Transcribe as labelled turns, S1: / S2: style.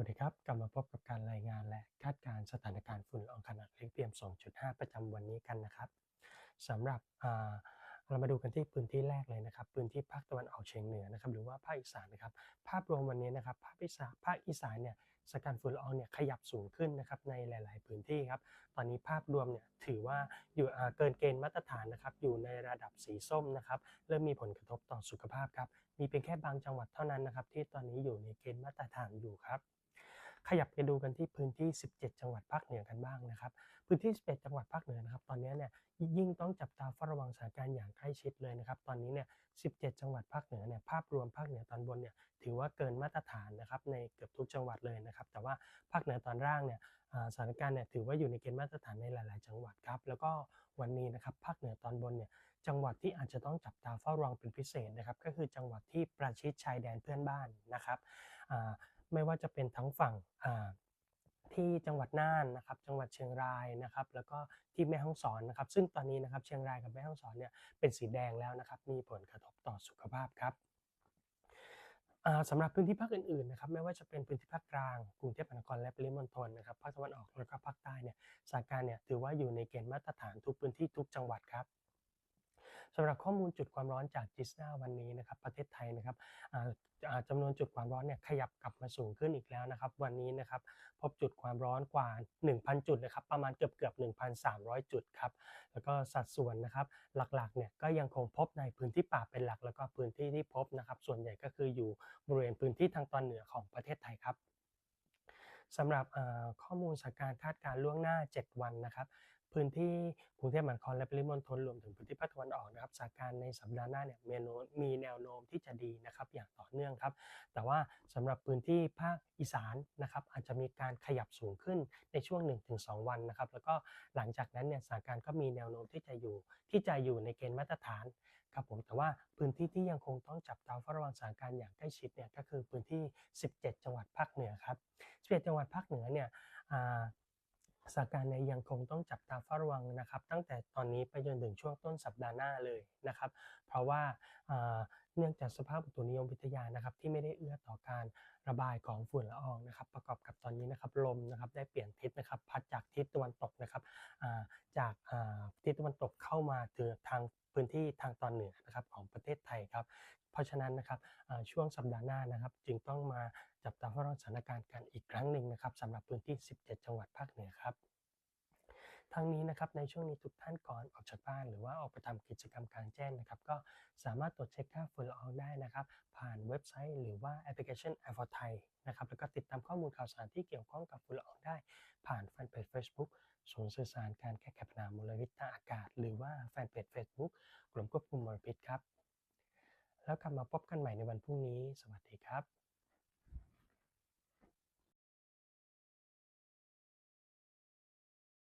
S1: วัสดีครับ กลับมาพบกับการรายงานและคาดการณ์สถานการณ์ฝุ่นละอองขนาดเล็ก PM 2.5 ประจำวันนี้กันนะครับสำหรับเรามาดูกันที่พื้นที่แรกเลยนะครับ พื้นที่ภาคตะวันออกเฉียงเหนือนะครับ หรือว่าภาคอีสานนะครับ ภาพรวมวันนี้นะครับ ภาคอีสานภาคอีสานเนี่ยสการณ์ฝุ่นละอองเนี่ยขยับสูงขึ้นนะครับในหลาย ๆ พื้นที่ครับ ตอนนี้ภาพรวมเนี่ยถือว่าอยู่เกินเกณฑ์มาตรฐานนะครับ อยู่ในระดับสีส้มนะครับ เริ่มมีผลกระทบต่อสุขภาพครับ มีเพียงแค่บางจังหวัดเท่านั้นนะครับ ที่ตอนนี้อยู่ในเกณฑ์มาตรฐานอยู่ครับ ขยับไปดูกันที่พื้นที่ 17 จังหวัดภาคเหนือกันบ้างนะครับ พื้นที่ 11 จังหวัดภาคเหนือนะครับ ตอนนี้เนี่ยยิ่งต้องจับตาเฝ้าระวังสถานการณ์อย่างใกล้ชิดเลยนะครับ ตอนนี้เนี่ย 17 จังหวัดภาคเหนือเนี่ย ภาพรวมภาคเหนือตอนบนเนี่ย ถือว่าเกินมาตรฐานนะครับในเกือบทุกจังหวัดเลยนะครับ แต่ว่าภาคเหนือตอนล่างเนี่ยสถานการณ์เนี่ยถือว่าอยู่ในเกณฑ์มาตรฐานในหลาย ๆ จังหวัดครับ แล้วก็วันนี้นะครับภาคเหนือตอนบนเนี่ยจังหวัดที่อาจจะต้องจับตาเฝ้าระวังเป็นพิเศษนะครับ ก็คือจังหวัดที่ประชิดชายแดนเพื่อนบ้านนะครับ ไม่ว่าจะเป็นทั้งฝั่งที่จังหวัดน่านนะครับจังหวัดเชียงรายนะครับแล้วก็ที่แม่ฮ่องสอนนะครับซึ่งตอนนี้นะครับเชียงรายกับแม่ฮ่องสอนเนี่ยเป็นสีแดงแล้วนะครับมีผลกระทบต่อสุขภาพครับสำหรับพื้นที่ภาคอื่นๆนะครับไม่ว่าจะเป็นพื้นที่ภาคกลางกรุงเทพมหานครและปริมณฑลนะครับภาคตะวันออกแล้วก็ภาคใต้เนี่ยสถานการณ์เนี่ยถือว่าอยู่ในเกณฑ์มาตรฐานทุกพื้นที่ทุกจังหวัดครับ สำหรับข้อมูลจุดความร้อนจากจิสนาวันนี้นะครับประเทศไทยนะครับอ่าอ่าจำนวนจุดความร้อนเนี่ยขยับกลับมาสูงขึ้นอีกแล้วนะครับ วันนี้นะครับพบจุดความร้อนกว่า 1,000 จุดนะครับประมาณเกือบเกือบ1,300 จุดครับแล้วก็สัดส่วนนะครับหลักๆเนี่ยก็ยังคงพบในพื้นที่ป่าเป็นหลัก แล้วก็พื้นที่ที่พบนะครับส่วนใหญ่ก็คืออยู่บริเวณพื้นที่ทางตอนเหนือของประเทศไทยครับสำหรับข้อมูลสถานการณ์คาดการล่วงหน้า 7 วันนะครับ พื้นที่กรุงเทพมหานครและปริมณฑลรวมถึงพื้นที่ภาคตะวันออกนะครับสถานการณ์ในสัปดาห์หน้าเนี่ยมีนมีแนวโน้มที่จะดีนะครับอย่างต่อเนื่องครับ แต่ว่าสำหรับพื้นที่ภาคอีสานนะครับอาจจะมีการขยับสูงขึ้นในช่วง 1-2 วันนะครับ แล้วก็หลังจากนั้นเนี่ยสถานการณ์ก็มีแนวโน้มที่จะอยู่ที่จะอยู่ในเกณฑ์มาตรฐานครับผมแต่ว่าพื้นที่ที่ยังคงต้องจับตาเฝ้าระวังสถานการณ์อย่างใกล้ชิดเนี่ยก็คือพื้นที่ 17 จังหวัดภาคเหนือครับ 11 จังหวัดภาคเหนือเนี่ย สถานการณ์เนี่ยยังคงต้องจับตาเฝ้าระวังนะครับ ตั้งแต่ตอนนี้ไปจนถึงช่วงต้นสัปดาห์หน้าเลยนะครับ เพราะว่าอ่าเนื่องจากสภาพอุตุนิยมวิทยานะครับที่ไม่ได้เอื้อต่อการ ระบายของฝุ่นละอองนะครับประกอบกับตอนนี้นะครับลมนะครับได้เปลี่ยนทิศนะครับพัดจากทิศตะวันตกนะครับาจากาทิศตะวันตกเข้ามาถึงทางพื้นที่ทางตอนเหนือนะครับของประเทศไทยครับเพราะฉะนั้นนะครับช่วงสัปดาห์หน้านะครับ จึงต้องมาจับตาเฝ้าระวังสถานการณ์กันอีกครั้งหนึ่งนะครับสำหรับพื้นที่ 17 จังหวัดภาคเหนือครับ ทั้งนี้นะครับในช่วงนี้ทุกท่านก่อนออกจากบ้าน หรือว่าออกไปทำกิจกรรมกลางแจ้งนะครับ ก็สามารถตรวจเช็คค่าฝุ่นละอองได้นะครับ ผ่านเว็บไซต์ หรือว่าแอปพลิเคชัน Air for Thai นะครับแล้วก็ติดตามข้อมูลข่าวสารที่เกี่ยวข้องกับฝุ่นละอองได้ ผ่านแฟนเพจ Facebook ศูนย์สื่อสารการแก้ไขปัญหามลพิษทางอากาศ หรือว่าแฟนเพจ Facebook กรมควบคุมมลพิษครับ แล้วกลับมาพบกันใหม่ในวันพรุ่งนี้ สวัสดีครับ